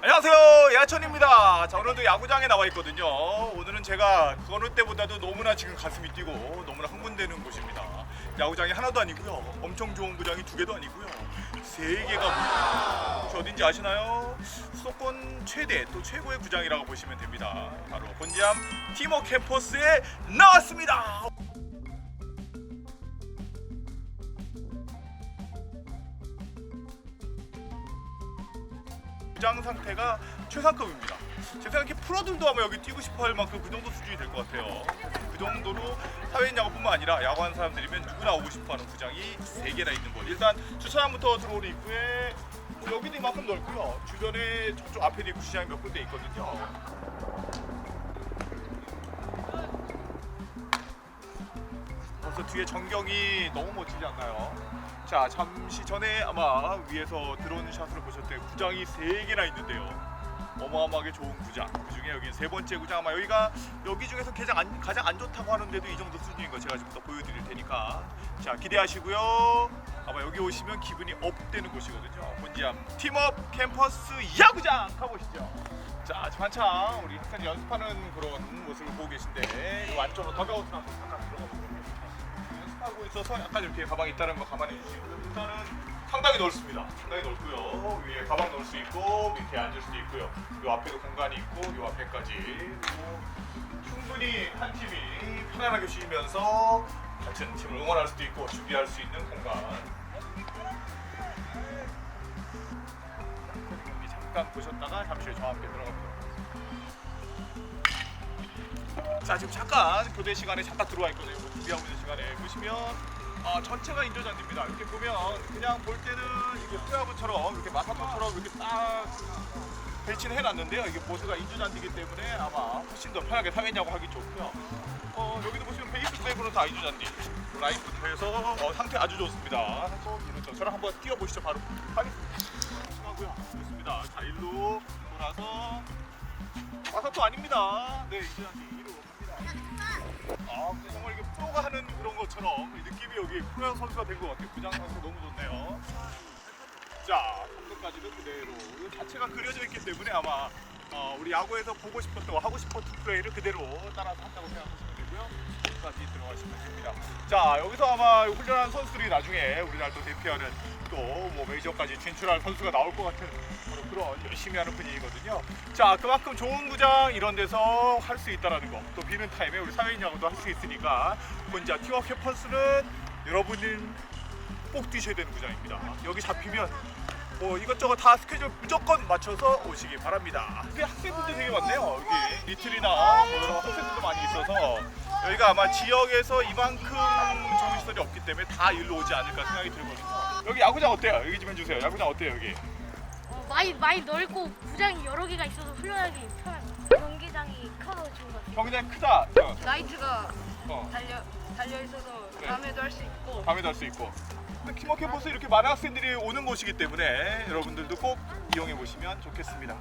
안녕하세요. 야천입니다. 자 오늘도 야구장에 나와 있거든요. 오늘은 제가 그 어느 때보다도 너무나 지금 가슴이 뛰고 너무나 흥분되는 곳입니다. 야구장이 하나도 아니고요. 엄청 좋은 구장이 두 개도 아니고요. 세 개가. 저 어딘지 아시나요? 수도권 최대 또 최고의 구장이라고 보시면 됩니다. 바로 본지암 티머 캠퍼스에 나왔습니다 구장 상태가 최상급입니다. 제 생각에 프로들도 아마 여기 뛰고 싶어 할 만큼 그 정도 수준이 될 것 같아요. 그 정도로 사회인 야구뿐만 아니라 야구하는 사람들이면 누구나 오고 싶어 하는 구장이 세 개나 있는 곳. 일단 주차장부터 들어오는 입구에 뭐 여기도 이만큼 넓고요. 주변에 저쪽 앞에도 입구 시장이 몇 군데 있거든요. 벌써 뒤에 전경이 너무 멋지지 않나요? 자 잠시 전에 아마 위에서 드론 샷으로 보셨을 때 구장이 세 개나 있는데요. 어마어마하게 좋은 구장. 그 중에 여기 세 번째 구장 아마 여기가 여기 중에서 가장 안, 가장 안 좋다고 하는데도 이 정도 수준인 거 제가 지금부터 보여드릴 테니까 자 기대하시고요. 아마 여기 오시면 기분이 업되는 곳이거든요. 본지암 팀업 캠퍼스 야구장 가보시죠. 자 지금 한창 우리 학생이 연습하는 그런 모습을 보고 계신데 이 안쪽으로 더가웃으로 한번 잠깐 들어가. 연습 하고 있어서 약간 이렇게 가방이 있다는 거 감안해 주시고요. 일단은 상당히 넓습니다. 상당히 넓고요. 위에 가방 넣을 수 있고 밑에 앉을 수도 있고요. 요 앞에도 공간이 있고 요 앞에까지 충분히 한 팀이 편안하게 쉬면서 같은 팀을 응원할 수도 있고 준비할 수 있는 공간. 경기 잠깐 보셨다가 잠시 후에 저와 함께 들어갑니다. 자 지금 잠깐 교대 시간에 잠깐 들어와 있거든요. 뭐 준비하고 있는 시간에 보시면 아, 전체가 인조잔디입니다. 이렇게 보면 그냥 볼 때는 이게 프레하브처럼 이렇게 마사토처럼 이렇게 딱 배치는 해놨는데요. 이게 보드가 인조잔디이기 때문에 아마 훨씬 더 편하게 사회냐고 하기 좋고요. 어, 여기도 보시면 베이스 백으로 다 인조잔디. 라인부터 해서 어, 상태 아주 좋습니다. 또 이렇죠. 저랑 한번 뛰어보시죠. 바로 가겠습니다. 하고요. 좋습니다. 자 일로 돌아서 마사토 아닙니다. 네 인조잔디. 아, 근데 정말 이게 프로가 하는 그런 것처럼 이 느낌이 여기 프로 선수가 된 것 같아요. 구장 상태 너무 좋네요. 자, 성능까지도 그대로. 이 자체가 그려져 있기 때문에 아마 어, 우리 야구에서 보고 싶었던 하고 싶었던 플레이를 그대로 따라서 한다고 생각하시면 되고요. 끝까지 들어가시면 됩니다. 자, 여기서 아마 훈련한 선수들이 나중에 우리나라 또 대표하는 또 뭐 메이저까지 진출할 선수가 나올 것 같은 그런 열심히 하는 분위기거든요. 자, 그만큼 좋은 구장 이런 데서 할 수 있다라는 거. 또 비는 타임에 우리 사회인 야구도 할 수 있으니까 혼자 티워 캐퍼스는 여러분은 꼭 뛰셔야 되는 구장입니다. 여기 잡히면 뭐 이것저것 다 스케줄 무조건 맞춰서 오시기 바랍니다. 근데 학생분들 되게 많네요. 여기 리틀이나 뭐 학생들도 많이 있어서 여기가 아마 지역에서 이만큼 좋은 시설이 없기 때문에 다 일로 오지 않을까 생각이 들거든요. 여기 야구장 어때요? 여기 좀 해주세요. 야구장 어때요 여기? 어, 많이 많이 넓고 구장이 여러 개가 있어서 훈련하기 편합니다. 경기장이 커서 좋은 것 같아요. 경기장 크다. 어, 라이트가 어. 달려 달려 있어서 네. 밤에도 할 수 있고 밤에도 할 수 있고. 근데 키머 캠퍼스 이렇게 많은 학생들이 오는 곳이기 때문에 여러분들도 꼭 이용해 보시면 좋겠습니다.